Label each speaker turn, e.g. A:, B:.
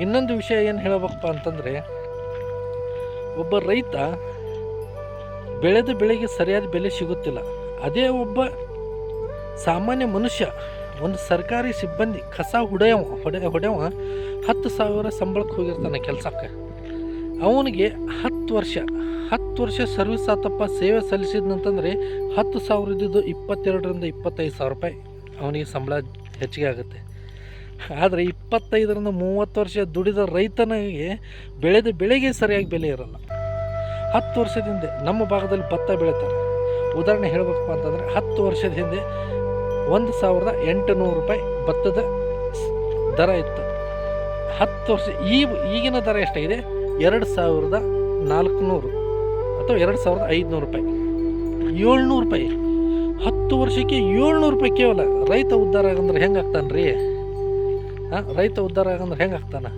A: ಇನ್ನೊಂದು ವಿಷಯ ಏನು ಹೇಳಬೇಕಪ್ಪ ಅಂತಂದರೆ, ಒಬ್ಬ ರೈತ ಬೆಳೆದ ಬೆಳೆಗೆ ಸರಿಯಾದ ಬೆಲೆ ಸಿಗುತ್ತಿಲ್ಲ. ಅದೇ ಒಬ್ಬ ಸಾಮಾನ್ಯ ಮನುಷ್ಯ, ಒಂದು ಸರ್ಕಾರಿ ಸಿಬ್ಬಂದಿ, ಕಸ ಹೊಡೆಯವ, ಹೊಡೆ, ಹೊಡೆಯವ ಹತ್ತು ಸಾವಿರ ಸಂಬಳಕ್ಕೆ ಹೋಗಿರ್ತಾನೆ ಕೆಲಸಕ್ಕೆ. ಅವನಿಗೆ ಹತ್ತು ವರ್ಷ ಹತ್ತು ವರ್ಷ ಸರ್ವಿಸ್ ಆತಪ್ಪ, ಸೇವೆ ಸಲ್ಲಿಸಿದ್ನಂತಂದರೆ ಹತ್ತು ಸಾವಿರದ್ದು ಇಪ್ಪತ್ತೆರಡರಿಂದ ಇಪ್ಪತ್ತೈದು ಸಾವಿರ ರೂಪಾಯಿ ಅವನಿಗೆ ಸಂಬಳ ಹೆಚ್ಚಿಗೆ ಆಗುತ್ತೆ. ಆದರೆ ಇಪ್ಪತ್ತೈದರಿಂದ ಮೂವತ್ತು ವರ್ಷ ದುಡಿದ ರೈತನಿಗೆ ಬೆಳೆದ ಬೆಳೆಗೆ ಸರಿಯಾಗಿ ಬೆಲೆ ಇರಲ್ಲ. ಹತ್ತು ವರ್ಷದ ಹಿಂದೆ ನಮ್ಮ ಭಾಗದಲ್ಲಿ ಭತ್ತ ಬೆಳೀತಾರೆ. ಉದಾಹರಣೆ ಹೇಳಬೇಕಪ್ಪ ಅಂತಂದರೆ ಹತ್ತು ವರ್ಷದ ಹಿಂದೆ ಒಂದು ಸಾವಿರದ ಎಂಟುನೂರು ರೂಪಾಯಿ ಭತ್ತದ ದರ ಇತ್ತು. ಹತ್ತು ವರ್ಷ ಈ ಈಗಿನ ದರ ಎಷ್ಟಾಗಿದೆ? ಎರಡು ಸಾವಿರದ ನಾಲ್ಕುನೂರು ಅಥವಾ ಎರಡು ಸಾವಿರದ ಐದುನೂರು ರೂಪಾಯಿ. ಏಳ್ನೂರು ರೂಪಾಯಿ. ಹತ್ತು ವರ್ಷಕ್ಕೆ ಏಳ್ನೂರು ರೂಪಾಯಿ ಕೇವಲ ರೈತ ಉದ್ಧಾರ ಆಗಂದ್ರೆ ಹೆಂಗೆ ಆಗ್ತಾನೆ ರೀ ಹಾಂ ರೈತ ಉದ್ಧಾರ ಆಗಂದ್ರೆ ಹೆಂಗೆ ಆಗ್ತಾನೆ?